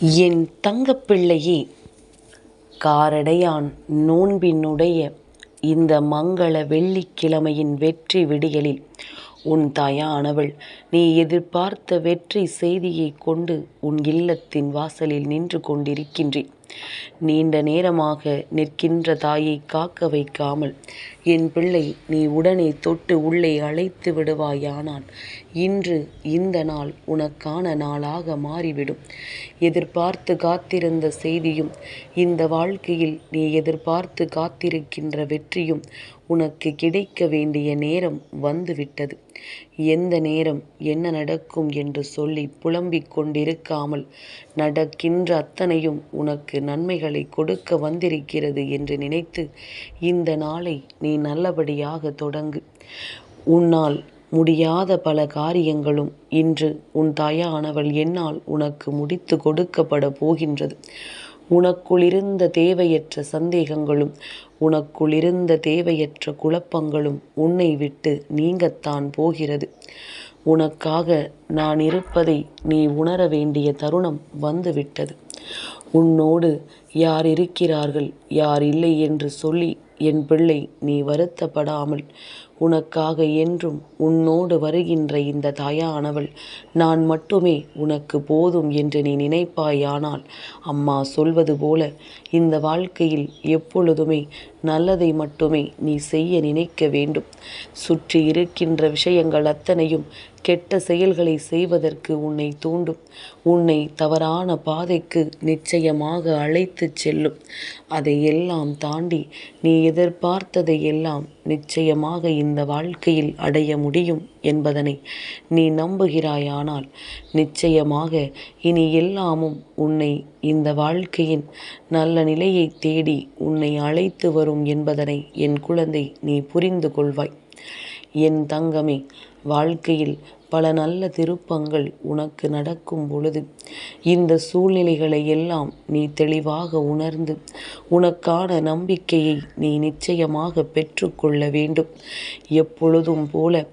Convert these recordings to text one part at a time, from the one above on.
என் தங்கப்பிள்ளையே காரடையான் நோன்பினுடைய இந்த மங்கள வெள்ளிக்கிழமையின் வெற்றி விடியலில் உன் தாயானவள் நீ எதிர்பார்த்த வெற்றி செய்தியைக் கொண்டு உன் இல்லத்தின் வாசலில் நின்று கொண்டிருக்கின்றேன். நீண்ட நேரமாக நிற்கின்ற தாயை காக்க வைக்காமல் என் பிள்ளை நீ உடனே தொட்டு உள்ளே அழைத்து விடுவாயானால் இன்று இந்த நாள் உனக்கான நாளாக மாறிவிடும். எதிர்பார்த்து காத்திருந்த செய்தியும் இந்த வாழ்க்கையில் நீ எதிர்பார்த்து காத்திருக்கின்ற வெற்றியும் உனக்கு கிடைக்க வேண்டிய நேரம் வந்துவிட்டது. எந்த நேரம் என்ன நடக்கும் என்று சொல்லி புலம்பிக் கொண்டிருக்காமல் நடக்கின்ற அத்தனையும் உனக்கு நன்மைகளை கொடுக்க வந்திருக்கிறது என்று நினைத்து இந்த நாளை நீ நல்லபடியாக தொடங்கு. உன்னால் முடியாத பல காரியங்களும் இன்று உன் தாயானவள் என்னால் உனக்கு முடித்து கொடுக்கப்பட போகின்றது. உனக்குள்ளிருந்த தேவையற்ற சந்தேகங்களும் உனக்குள்ளிருந்த தேவையற்ற குழப்பங்களும் உன்னை விட்டு நீங்கத்தான் போகிறது. உனக்காக நான் இருப்பதை நீ உணர வேண்டிய தருணம் வந்துவிட்டது. உன்னோடு யார் இருக்கிறார்கள் யார் இல்லை என்று சொல்லி என் பிள்ளை நீ வருத்தப்படாமல் உனக்காக என்றும் உன்னோடு வருகின்ற இந்த தாயானவள் நான் மட்டுமே உனக்கு போதும் என்று நீ நினைப்பாயானால் அம்மா சொல்வது போல இந்த வாழ்க்கையில் எப்பொழுதுமே நல்லதை மட்டுமே நீ செய்ய நினைக்க வேண்டும். சுற்றி இருக்கின்ற விஷயங்கள் அத்தனையும் கெட்ட செயல்களை செய்வதற்கு உன்னை தூண்டும். உன்னை தவறான பாதைக்கு நிச்சயமாக அழைத்துச் செல்லும். அதையெல்லாம் தாண்டி நீ எதிர்பார்த்ததை எல்லாம் நிச்சயமாக இந்த வாழ்க்கையில் அடைய முடியும் முடியும் என்பதனை நீ நம்புகிறாயானால் நிச்சயமாக இனி எல்லாமும் உன்னை இந்த வாழ்க்கையின் நல்ல நிலையை தேடி உன்னை அழைத்து வரும் என்பதனை என் குழந்தை நீ புரிந்து கொள்வாய். என் தங்கமே வாழ்க்கையில் பல நல்ல திருப்பங்கள் உனக்கு நடக்கும் பொழுது இந்த சூழ்நிலைகளை எல்லாம் நீ தெளிவாக உணர்ந்து உனக்கான நம்பிக்கையை நீ நிச்சயமாக பெற்றுக்கொள்ள வேண்டும். எப்பொழுதும் போல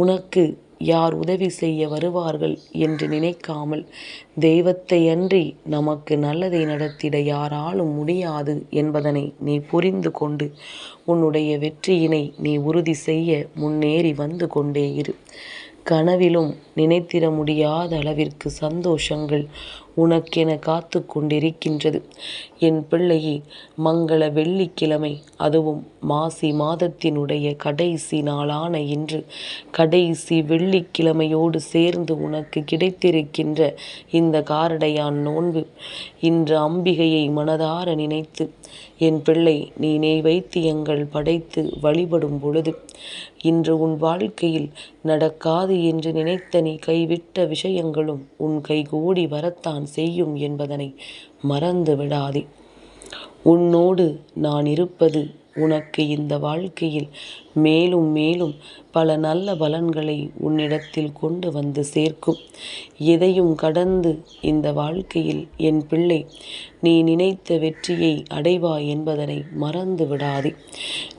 உனக்கு யார் உதவி செய்ய வருவார்கள் என்று நினைக்காமல் தெய்வத்தை அன்றி நமக்கு நல்லதை நடத்திட யாராலும் முடியாது என்பதனை நீ புரிந்து கொண்டு உன்னுடைய வெற்றியினை நீ உறுதி செய்ய முன்னேறி வந்து கொண்டே இரு. கனவிலும் நினைத்திட முடியாத அளவிற்கு சந்தோஷங்கள் உனக்கென காத்து கொண்டிருக்கின்றது. என் பிள்ளையே மங்கள வெள்ளிக்கிழமை அதுவும் மாசி மாதத்தினுடைய கடைசி நாளான இன்று. கடைசி வெள்ளிக்கிழமையோடு சேர்ந்து உனக்கு கிடைத்திருக்கின்ற இந்த காரடையான் நோன்பு இன்று அம்பிகையை மனதார நினைத்து என் பிள்ளை நீ நெய் வைத்தியங்கள் படைத்து வழிபடும் பொழுது இன்று உன் வாழ்க்கையில் நடக்காது என்று நினைத்த நீ கைவிட்ட விஷயங்களும் உன் கைகூடி வரத்தான் செய்யும் என்பதனை மறந்து விடாதே. உன்னோடு நான் இருப்பது உனக்கு இந்த வாழ்க்கையில் மேலும் மேலும் பல நல்ல பலன்களை உன்னிடத்தில் கொண்டு வந்து சேர்க்கும். எதையும் கடந்து இந்த வாழ்க்கையில் என் பிள்ளை நீ நினைத்த வெற்றியை அடைவாய் என்பதனை மறந்து விடாதே.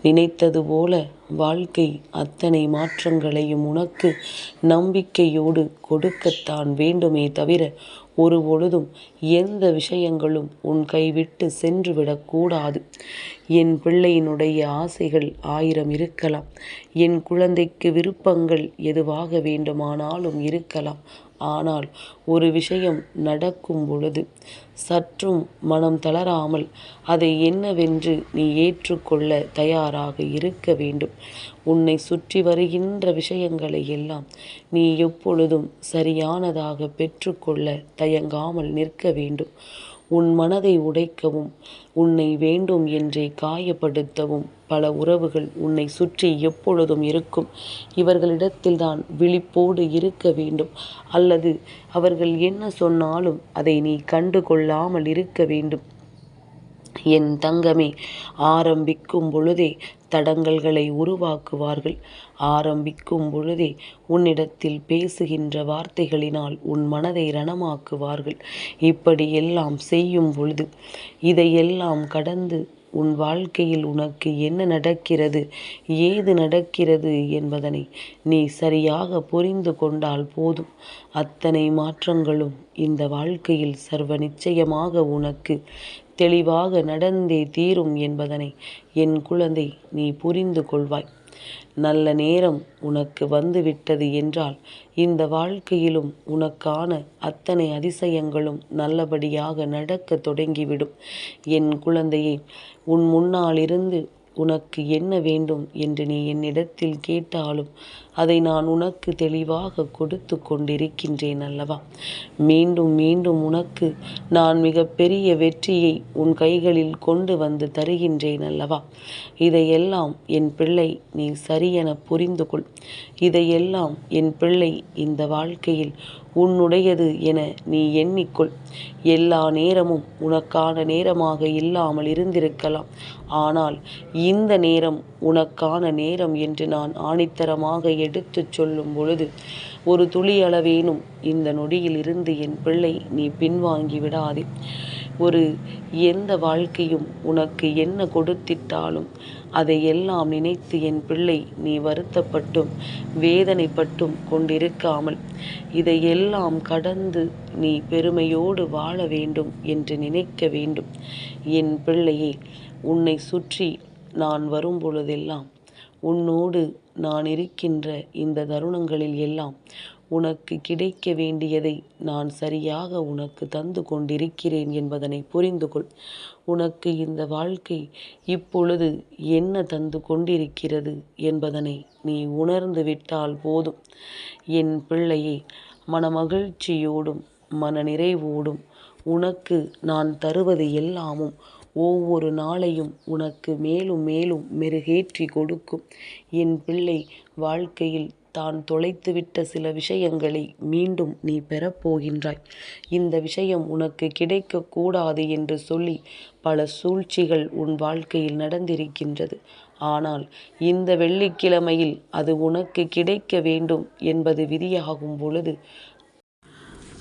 நினைத்தது போல வாழ்க்கை அத்தனை மாற்றங்களையும் உனக்கு நம்பிக்கையோடு கொடுக்கத்தான் வேண்டுமே தவிர ஒரு பொழுதும் எந்த விஷயங்களும் உன் கைவிட்டு சென்றுவிடக்கூடாது என் பிள்ளையினுடைய ஆசைகள் ஆயிரம் இருக்கலாம். என் குழந்தைக்கு விருப்பங்கள் எதுவாக வேண்டுமானாலும் இருக்கலாம். ஆனால் ஒரு விஷயம் நடக்கும் பொழுது சற்றும் மனம் தளராமல் அதை என்னவென்று நீ ஏற்றுக்கொள்ள தயாராக இருக்க வேண்டும். உன்னை சுற்றி வருகின்ற விஷயங்களை எல்லாம் நீ எப்பொழுதும் சரியானதாக பெற்றுக்கொள்ள தயங்காமல் நிற்க வேண்டும். உன் மனதை உடைக்கவும் உன்னை வேண்டும் என்றே காயப்படுத்தவும் பல உறவுகள் உன்னை சுற்றி எப்பொழுதும் இருக்கும். இவர்களிடத்தில்தான் விழிப்போடு இருக்க வேண்டும். அல்லது அவர்கள் என்ன சொன்னாலும் அதை நீ கண்டுகொள்ள கொள்ளாமல் இருக்க வேண்டும். என் தங்கமே ஆரம்பிக்கும் பொழுதே தடங்கல்களை உருவாக்குவார்கள். ஆரம்பிக்கும் பொழுதே உன்னிடத்தில் பேசுகின்ற வார்த்தைகளினால் உன் மனதை ரணமாக்குவார்கள். இப்படியெல்லாம் செய்யும் பொழுது இதையெல்லாம் கடந்து உன் வாழ்க்கையில் உனக்கு என்ன நடக்கிறது? ஏது நடக்கிறது என்பதனை நீ சரியாக புரிந்து கொண்டால் போதும். அத்தனை மாற்றங்களும் இந்த வாழ்க்கையில் சர்வ நிச்சயமாக உனக்கு தெளிவாக நடந்தே தீரும் என்பதனை என் குழந்தை நீ புரிந்து கொள்வாய். நல்ல நேரம் உனக்கு வந்துவிட்டது என்றால் இந்த வாழ்க்கையிலும் உனக்கான அத்தனை அதிசயங்களும் நல்லபடியாக நடக்கத் தொடங்கிவிடும். என் குழந்தையை உன் முன்னாலிருந்து உனக்கு என்ன வேண்டும் என்று நீ என்னிடத்தில் கேட்டாலும் அதை நான் உனக்கு தெளிவாக கொடுத்து கொண்டிருக்கின்றேன் அல்லவா? மீண்டும் மீண்டும் உனக்கு நான் மிகப்பெரிய வெற்றியை உன் கைகளில் கொண்டு வந்து தருகின்றேன் அல்லவா? இதையெல்லாம் என் பிள்ளை நீ சரியென புரிந்து கொள். இதையெல்லாம் என் பிள்ளை இந்த வாழ்க்கையில் உன்னுடையது என நீ எண்ணிக்கொள். எல்லா நேரமும் உனக்கான நேரமாக இல்லாமல் இருந்திருக்கலாம். ஆனால் இந்த நேரம் உனக்கான நேரம் என்று நான் ஆணித்தரமாக எடுத்துச் சொல்லும் பொழுது ஒரு துளி அளவேனும் இந்த நொடியில் இருந்து என் பிள்ளை நீ பின்வாங்கி விடாதே. ஒரு எந்த வாழ்க்கையும் உனக்கு என்ன கொடுத்திட்டாலும் அதை எல்லாம் நினைத்து என் பிள்ளை நீ வருத்தப்பட்டும் வேதனைப்பட்டும் கொண்டிருக்காமல் இதையெல்லாம் கடந்து நீ பெருமையோடு வாழ வேண்டும் என்று நினைக்க வேண்டும். என் பிள்ளையே உன்னை சுற்றி நான் வரும் பொழுதெல்லாம் உன்னோடு நான் இருக்கின்ற இந்த தருணங்களில் எல்லாம் உனக்கு கிடைக்க வேண்டியதை நான் சரியாக உனக்கு தந்து கொண்டிருக்கிறேன் என்பதனை புரிந்து கொள். உனக்கு இந்த வாழ்க்கை இப்பொழுது என்ன தந்து கொண்டிருக்கிறது என்பதனை நீ உணர்ந்து விட்டால் போதும். என் பிள்ளையே மனமகிழ்ச்சியோடும் மன நிறைவோடும் உனக்கு நான் தருவது எல்லாமும் ஒவ்வொரு நாளையும் உனக்கு மேலும் மேலும் மெருகேற்றி கொடுக்கும். என் பிள்ளை வாழ்க்கையில் தான் தொலைத்துவிட்ட சில விஷயங்களை மீண்டும் நீ பெறப்போகின்றாய் இந்த விஷயம் உனக்கு கிடைக்கக்கூடாது என்று சொல்லி பல சூழ்ச்சிகள் உன் வாழ்க்கையில் நடந்திருக்கின்றது. ஆனால் இந்த வெள்ளிக்கிழமையில் அது உனக்கு கிடைக்க வேண்டும் என்பது விதியாகும் பொழுது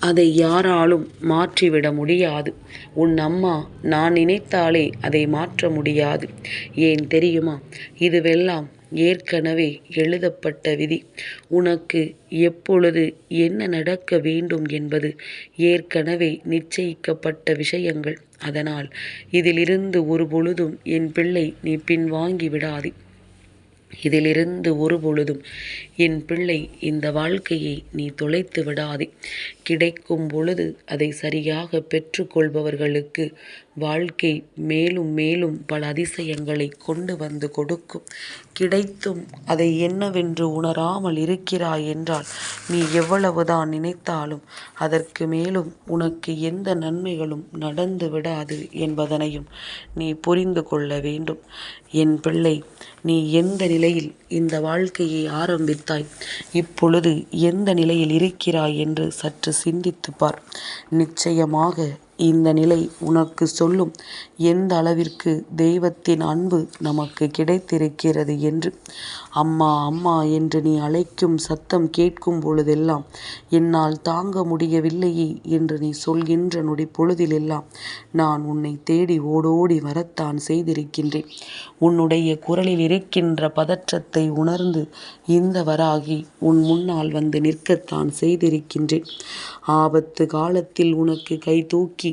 அதை யாராலும் மாற்றிவிட முடியாது. உன் அம்மா நான் நினைத்தாலே அதை மாற்ற முடியாது. ஏன் தெரியுமா? இதுவெல்லாம் ஏற்கனவே எழுதப்பட்ட விதி. உனக்கு எப்பொழுது என்ன நடக்க வேண்டும் என்பது ஏற்கனவே நிச்சயிக்கப்பட்ட விஷயங்கள். அதனால் இதிலிருந்து ஒரு பொழுதும் என் பிள்ளை நீ பின்வாங்கி விடாதே. இதிலிருந்து ஒரு பொழுதும் என் பிள்ளை இந்த வாழ்க்கையை நீ தொலைத்து விடாதே கிடைக்கும் பொழுது அதை சரியாக பெற்றுக்கொள்பவர்களுக்கு வாழ்க்கை மேலும் மேலும் பல அதிசயங்களை கொண்டு வந்து கொடுக்கும். கிடைத்தும் அதை என்னவென்று உணராமல் இருக்கிறாய் என்றால் நீ எவ்வளவுதான் நினைத்தாலும் அதற்கு மேலும் உனக்கு எந்த நன்மைகளும் நடந்து விடாது என்பதனையும் நீ புரிந்து கொள்ள வேண்டும். என் பிள்ளை நீ எந்த நிலையில் இந்த வாழ்க்கையை ஆரம்பித்தாய்? இப்பொழுது எந்த நிலையில் இருக்கிறாய் என்று சற்று சிந்தித்து பார். நிச்சயமாக இந்த நிலை உனக்கு சொல்லும். எந்த அளவிற்கு தெய்வத்தின் அன்பு நமக்கு கிடைத்திருக்கிறது என்று. அம்மா அம்மா என்று நீ அழைக்கும் சத்தம் கேட்கும் பொழுதெல்லாம் என்னால் தாங்க முடியவில்லையே என்று நீ சொல்கின்ற நொடி பொழுதிலெல்லாம் நான் உன்னை தேடி ஓடோடி வரத்தான் செய்திருக்கின்றேன். உன்னுடைய குரலில் இருக்கின்ற பதற்றத்தை உணர்ந்து இந்த வராகி உன் முன்னால் வந்து நிற்கத்தான் செய்திருக்கின்றேன். ஆபத்து காலத்தில் உனக்கு கை தூக்கி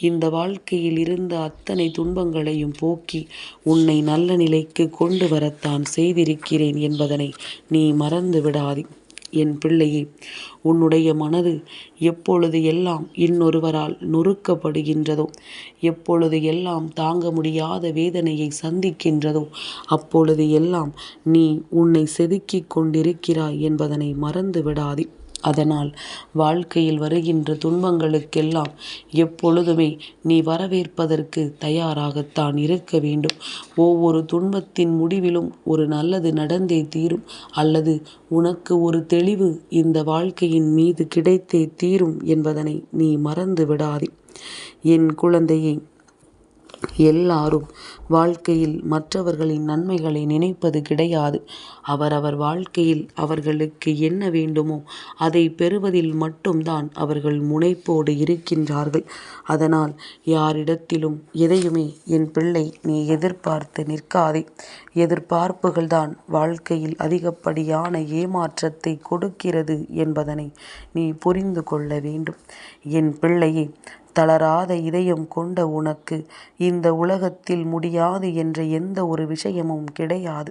இந்த வாழ்க்கையில் இருந்த அத்தனை துன்பங்களையும் போக்கி உன்னை நல்ல நிலைக்கு கொண்டு வரத்தான் செய்திருக்கிறேன் என்பதனை நீ மறந்து விடாதே. என் பிள்ளையே உன்னுடைய மனது எப்பொழுது எல்லாம் இன்னொருவரால் நொறுக்கப்படுகின்றதோ எப்பொழுது எல்லாம் தாங்க முடியாத வேதனையை சந்திக்கின்றதோ அப்பொழுது எல்லாம் நீ உன்னை செதுக்கிக் கொண்டிருக்கிறாய் என்பதனை மறந்து விடாதே. அதனால் வாழ்க்கையில் வருகின்ற துன்பங்களுக்கெல்லாம் எப்பொழுதுமே நீ வரவேற்பதற்கு தயாராகத்தான் இருக்க வேண்டும். ஒவ்வொரு துன்பத்தின் முடிவிலும் ஒரு நல்லது நடந்தே தீரும். அல்லது உனக்கு ஒரு தெளிவு இந்த வாழ்க்கையின் மீது கிடைத்தே தீரும் என்பதனை நீ மறந்து விடாதே. என் குழந்தையை எல்லாரும் வாழ்க்கையில் மற்றவர்களின் நன்மைகளை நினைப்பது கிடையாது. அவரவர் வாழ்க்கையில் அவர்களுக்கு என்ன வேண்டுமோ அதை பெறுவதில் மட்டும்தான் அவர்கள் முனைப்போடு இருக்கின்றார்கள். அதனால் யாரிடத்திலும் எதையுமே என் பிள்ளை நீ எதிர்பார்த்து நிற்காதே. எதிர்பார்ப்புகள்தான் வாழ்க்கையில் அதிகப்படியான ஏமாற்றத்தை கொடுக்கிறது என்பதனை நீ புரிந்து கொள்ள வேண்டும். என் பிள்ளையே தளராத இதயம் கொண்ட உனக்கு இந்த உலகத்தில் முடியாது என்ற எந்த ஒரு விஷயமும் கிடையாது.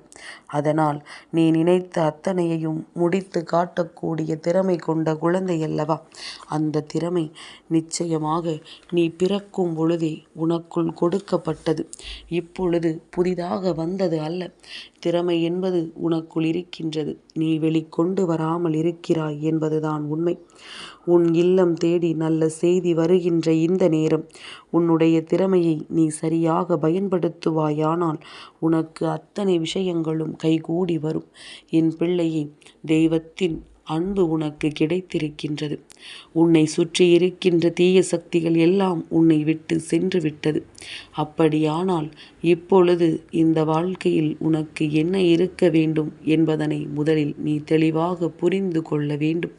அதனால் நீ நினைத்த அத்தனையையும் முடித்து காட்டக்கூடிய திறமை கொண்ட குழந்தை அல்லவா அந்த திறமை நிச்சயமாக நீ பிறக்கும் பொழுதே உனக்குள் கொடுக்கப்பட்டது. இப்பொழுது புதிதாக வந்தது அல்ல. திறமை என்பது உனக்குள் இருக்கின்றது. நீ வெளிக்கொண்டு வராமல் இருக்கிறாய் என்பதுதான் உண்மை. உன் இல்லம் தேடி நல்ல செய்தி வருகின்ற இந்த நேரம் உன்னுடைய திறமையை நீ சரியாக பயன்படுத்துவாயானால் உனக்கு அத்தனை விஷயங்களும் கைகூடி வரும். என் பிள்ளையை தெய்வத்தின் அன்பு உனக்கு கிடைத்திருக்கின்றது. உன்னை சுற்றி இருக்கின்ற தீய சக்திகள் எல்லாம் உன்னை விட்டு சென்று விட்டது. அப்படியானால் இப்பொழுது இந்த வாழ்க்கையில் உனக்கு என்ன இருக்க வேண்டும் என்பதனை முதலில் நீ தெளிவாக புரிந்து கொள்ள வேண்டும்.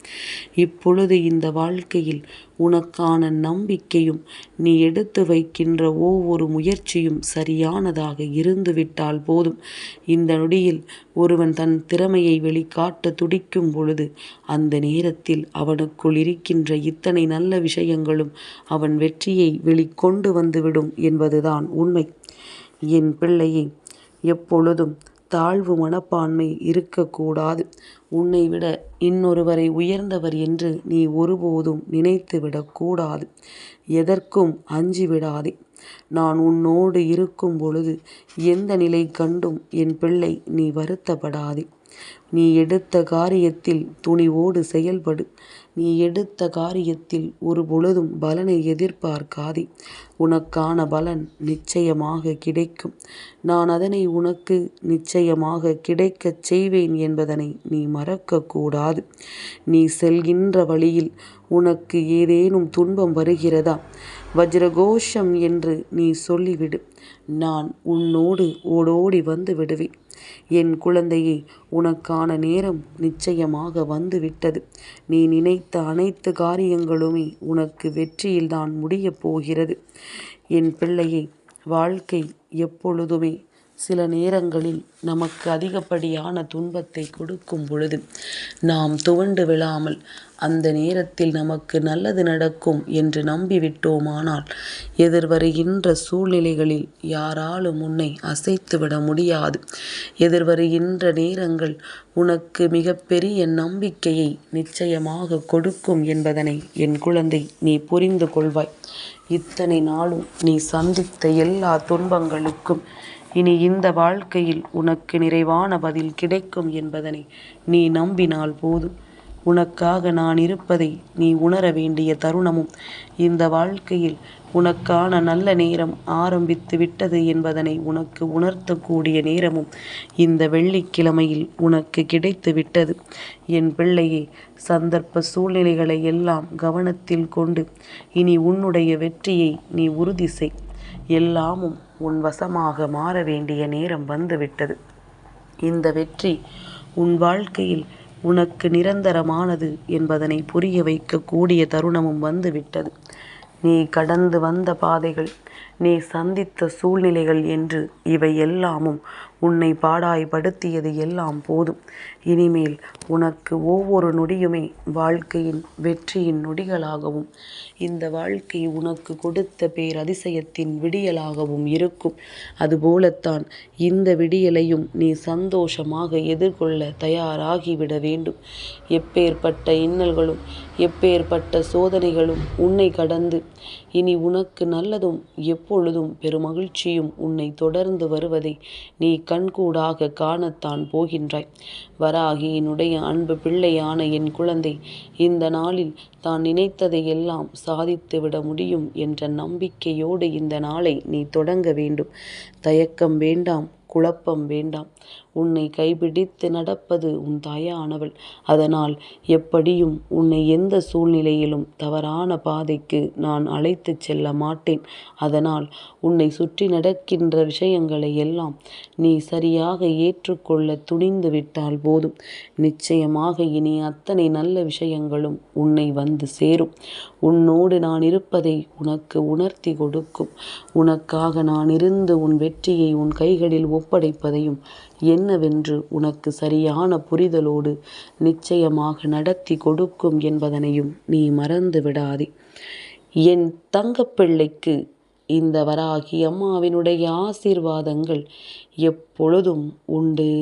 இப்பொழுது இந்த வாழ்க்கையில் உனக்கான நம்பிக்கையும் நீ எடுத்து வைக்கின்ற ஒவ்வொரு முயற்சியும் சரியானதாக இருந்துவிட்டால் போதும். இந்த நொடியில் ஒருவன் தன் திறமையை வெளிக்காட்ட துடிக்கும் பொழுது அந்த நேரத்தில் அவனுக்குள் இருக்கின்ற இத்தனை நல்ல விஷயங்களும் அவன் வெற்றியை வெளிக்கொண்டு வந்துவிடும் என்பதுதான் உண்மை. என் பிள்ளையை எப்பொழுதும் தாழ்வு மனப்பான்மை இருக்கக்கூடாது. உன்னை விட இன்னொருவரை உயர்ந்தவர் என்று நீ ஒருபோதும் நினைத்து விடக்கூடாது. எதற்கும் அஞ்சி விடாதே. நான் உன்னோடு இருக்கும் பொழுது எந்த நிலை கண்டும் என் பிள்ளை நீ வருத்தப்படாதே. நீ எடுத்த காரியத்தில் துணிவோடு செயல்படு. நீ எடுத்த காரியத்தில் ஒரு பொழுதும் பலனை எதிர்பார்க்காதே. உனக்கான பலன் நிச்சயமாக கிடைக்கும். நான் அதனை உனக்கு நிச்சயமாக கிடைக்கச் செய்வேன் என்பதனை நீ மறக்கக்கூடாது. நீ செல்கின்ற வழியில் உனக்கு ஏதேனும் துன்பம் வருகிறதா? வஜ்ரகோஷம் என்று நீ சொல்லிவிடு. நான் உன்னோடு ஓடோடி வந்து விடுவேன். என் குழந்தையே உனக்கான நேரம் நிச்சயமாக வந்து விட்டது. நீ நினைத்த அனைத்து காரியங்களுமே உனக்கு வெற்றியில்தான் முடியப் போகிறது. என் பிள்ளையை வாழ்க்கை எப்பொழுதுமே சில நேரங்களில் நமக்கு அதிகப்படியான துன்பத்தை கொடுக்கும் பொழுது நாம் துவண்டு விழாமல் அந்த நேரத்தில் நமக்கு நல்லது நடக்கும் என்று நம்பிவிட்டோமானால் எதிர்வருகின்ற சூழ்நிலைகளில் யாராலும் உன்னை அசைத்துவிட முடியாது. எதிர்வருகின்ற நேரங்கள் உனக்கு மிகப்பெரிய நம்பிக்கையை நிச்சயமாக கொடுக்கும் என்பதனை என் குழந்தை நீ புரிந்து கொள்வாய். இத்தனை நாளும் நீ சந்தித்த எல்லா துன்பங்களுக்கும் இனி இந்த வாழ்க்கையில் உனக்கு நிறைவான பதில் கிடைக்கும் என்பதனை நீ நம்பினால் போதும். உனக்காக நான் இருப்பதை நீ உணர வேண்டிய தருணமும் இந்த வாழ்க்கையில் உனக்கான நல்ல நேரம் ஆரம்பித்து விட்டது என்பதனை உனக்கு உணர்த்தக்கூடிய நேரமும் இந்த வெள்ளிக்கிழமையில் உனக்கு கிடைத்து விட்டது. என் பிள்ளையே சந்தர்ப்ப சூழ்நிலைகளை எல்லாம் கவனத்தில் கொண்டு இனி உன்னுடைய வெற்றியை நீ உறுதி செய். எல்லாமும் உன் வசமாக மாற வேண்டிய நேரம் வந்துவிட்டது. இந்த வெற்றி உன் வாழ்க்கையில் உனக்கு நிரந்தரமானது என்பதனை புரிய வைக்கக் கூடிய தருணமும் வந்துவிட்டது. நீ கடந்து வந்த பாதைகள் நீ சந்தித்த சூழ்நிலைகள் என்று இவை எல்லாமும் உன்னை பாடாய்படுத்தியது எல்லாம் போதும். இனிமேல் உனக்கு ஒவ்வொரு நொடியுமே வாழ்க்கையின் வெற்றியின் நொடிகளாகவும் இந்த வாழ்க்கை உனக்கு கொடுத்த பேரதிசயத்தின் விடியலாகவும் இருக்கும். அதுபோலத்தான் இந்த விடியலையும் நீ சந்தோஷமாக எதிர்கொள்ள தயாராகிவிட வேண்டும். எப்பேற்பட்ட இன்னல்களும் எப்பேற்பட்ட சோதனைகளும் உன்னை கடந்து இனி உனக்கு நல்லதும் எப்பொழுதும் பெருமகிழ்ச்சியும் உன்னை தொடர்ந்து வருவதை நீ கண்கூடாக காணத்தான் போகின்றாய். வராகியினுடைய அன்பு பிள்ளையான என் குழந்தை இந்த நாளில் தான் நினைத்ததை எல்லாம் சாதித்துவிட முடியும் என்ற நம்பிக்கையோடு இந்த நாளை நீ தொடங்க வேண்டும். தயக்கம் வேண்டாம் குழப்பம் வேண்டாம். உன்னை கைபிடித்து நடப்பது உன் தாயானவள். அதனால் எப்படியும் உன்னை எந்த சூழ்நிலையிலும் தவறான பாதைக்கு நான் அழைத்துச் செல்ல மாட்டேன். அதனால் உன்னை சுற்றி நடக்கின்ற விஷயங்களை எல்லாம் நீ சரியாக ஏற்றுக்கொள்ள துணிந்து விட்டால் போதும். நிச்சயமாக இனி அத்தனை நல்ல விஷயங்களும் உன்னை வந்து சேரும். உன்னோடு நான் இருப்பதை உனக்கு உணர்த்தி கொடுக்கும். உனக்காக நான் இருந்து உன் வெற்றியை உன் கைகளில் ஒப்படைப்பதையும் என்னவென்று உனக்கு சரியான புரிதலோடு நிச்சயமாக நடத்தி கொடுக்கும் என்பதனையும் நீ மறந்து விடாதே. என் தங்கப்பிள்ளைக்கு இந்த வராகி அம்மாவினுடைய ஆசீர்வாதங்கள் எப்பொழுதும் உண்டு.